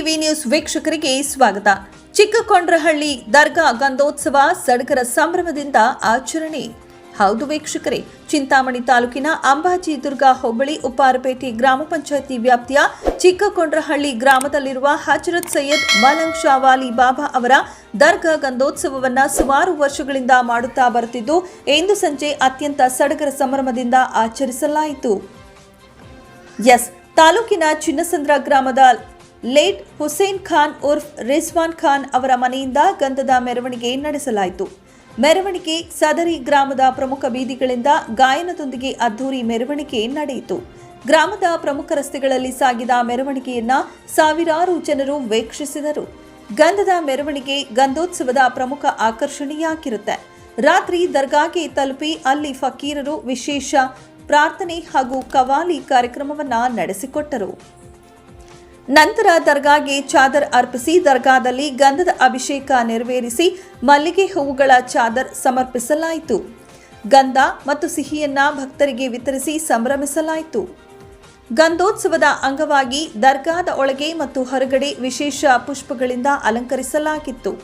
TV news ವೀಕ್ಷಕರಿಗೆ ಸ್ವಾಗತ. ಚಿಕ್ಕಕೊಂಡ್ರಹಳ್ಳಿ ದರ್ಗಾ ಗಂಧೋತ್ಸವ ಸಡಗರ ಸಂಭ್ರಮದಿಂದ ಆಚರಣೆ. ಹೌದು ವೀಕ್ಷಕರೇ, ಚಿಂತಾಮಣಿ ತಾಲೂಕಿನ ಅಂಬಾಜಿ ದುರ್ಗಾ ಹೋಬಳಿ ಉಪ್ಪಾರಪೇಟೆ ಗ್ರಾಮ ಪಂಚಾಯಿತಿ ವ್ಯಾಪ್ತಿಯ ಚಿಕ್ಕಕೊಂಡ್ರಹಳ್ಳಿ ಗ್ರಾಮದಲ್ಲಿರುವ ಹಜರತ್ ಸೈಯದ್ ಮಲಂಗ್ ಶಾವಾಲಿ ಬಾಬಾ ಅವರ ದರ್ಗಾ ಗಂಧೋತ್ಸವವನ್ನ ಸುಮಾರು ವರ್ಷಗಳಿಂದ ಮಾಡುತ್ತಾ ಬರುತ್ತಿದ್ದು, ಇಂದು ಸಂಜೆ ಅತ್ಯಂತ ಸಡಗರ ಸಂಭ್ರಮದಿಂದ ಆಚರಿಸಲಾಯಿತು. ಎಸ್, ತಾಲೂಕಿನ ಚಿನ್ನಸಂದ್ರ ಗ್ರಾಮದ ಲೇಟ್ ಹುಸೇನ್ ಖಾನ್ ಉರ್ಫ್ ರಿಜ್ವಾನ್ ಖಾನ್ ಅವರ ಮನೆಯಿಂದ ಗಂಧದ ಮೆರವಣಿಗೆ ನಡೆಸಲಾಯಿತು. ಮೆರವಣಿಗೆ ಸದರಿ ಗ್ರಾಮದ ಪ್ರಮುಖ ಬೀದಿಗಳಿಂದ ಗಾಯನದೊಂದಿಗೆ ಅದ್ದೂರಿ ಮೆರವಣಿಗೆ ನಡೆಯಿತು. ಗ್ರಾಮದ ಪ್ರಮುಖ ರಸ್ತೆಗಳಲ್ಲಿ ಸಾಗಿದ ಮೆರವಣಿಗೆಯನ್ನ ಸಾವಿರಾರು ಜನರು ವೀಕ್ಷಿಸಿದರು. ಗಂಧದ ಮೆರವಣಿಗೆ ಗಂಧೋತ್ಸವದ ಪ್ರಮುಖ ಆಕರ್ಷಣೆಯಾಗಿರುತ್ತೆ. ರಾತ್ರಿ ದರ್ಗಾಗೆ ತಲುಪಿ ಅಲ್ಲಿ ಫಕೀರರು ವಿಶೇಷ ಪ್ರಾರ್ಥನೆ ಹಾಗೂ ಕವಾಲಿ ಕಾರ್ಯಕ್ರಮವನ್ನು ನಡೆಸಿಕೊಟ್ಟರು. ನಂತರ ದರ್ಗಾಗೆ ಚಾದರ್ ಅರ್ಪಿಸಿ ದರ್ಗಾದಲ್ಲಿ ಗಂಧದ ಅಭಿಷೇಕ ನೆರವೇರಿಸಿ ಮಲ್ಲಿಗೆ ಹೂವುಗಳ ಚಾದರ್ ಸಮರ್ಪಿಸಲಾಯಿತು. ಗಂಧ ಮತ್ತು ಸಿಹಿಯನ್ನ ಭಕ್ತರಿಗೆ ವಿತರಿಸಿ ಸಂಭ್ರಮಿಸಲಾಯಿತು. ಗಂಧೋತ್ಸವದ ಅಂಗವಾಗಿ ದರ್ಗಾದ ಒಳಗೆ ಮತ್ತು ಹೊರಗಡೆ ವಿಶೇಷ ಪುಷ್ಪಗಳಿಂದ ಅಲಂಕರಿಸಲಾಗಿತ್ತು.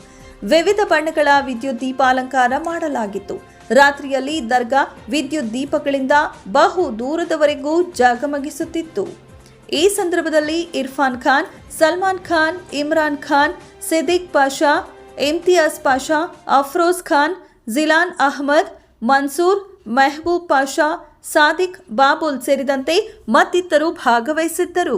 ವಿವಿಧ ಬಣ್ಣಗಳ ವಿದ್ಯುತ್ ದೀಪಾಲಂಕಾರ ಮಾಡಲಾಗಿತ್ತು. ರಾತ್ರಿಯಲ್ಲಿ ದರ್ಗಾ ವಿದ್ಯುತ್ ದೀಪಗಳಿಂದ ಬಹು ದೂರದವರೆಗೂ ಜಗಮಗಿಸುತ್ತಿತ್ತು. ಈ ಸಂದರ್ಭದಲ್ಲಿ ಇರ್ಫಾನ್ ಖಾನ್, ಸಲ್ಮಾನ್ ಖಾನ್, ಇಮ್ರಾನ್ ಖಾನ್, ಸಿದ್ದಿಕ್ ಪಾಷಾ, ಇಮ್ತಿಯಾಜ್ ಪಾಷಾ, ಅಫ್ರೋಜ್ ಖಾನ್, ಜಿಲಾನ್ ಅಹ್ಮದ್, ಮನ್ಸೂರ್, ಮೆಹಬೂಬ್ ಪಾಷಾ, ಸಾದಿಕ್ ಬಾಬುಲ್ ಸೇರಿದಂತೆ ಮತ್ತಿತರರು ಭಾಗವಹಿಸಿದ್ದರು.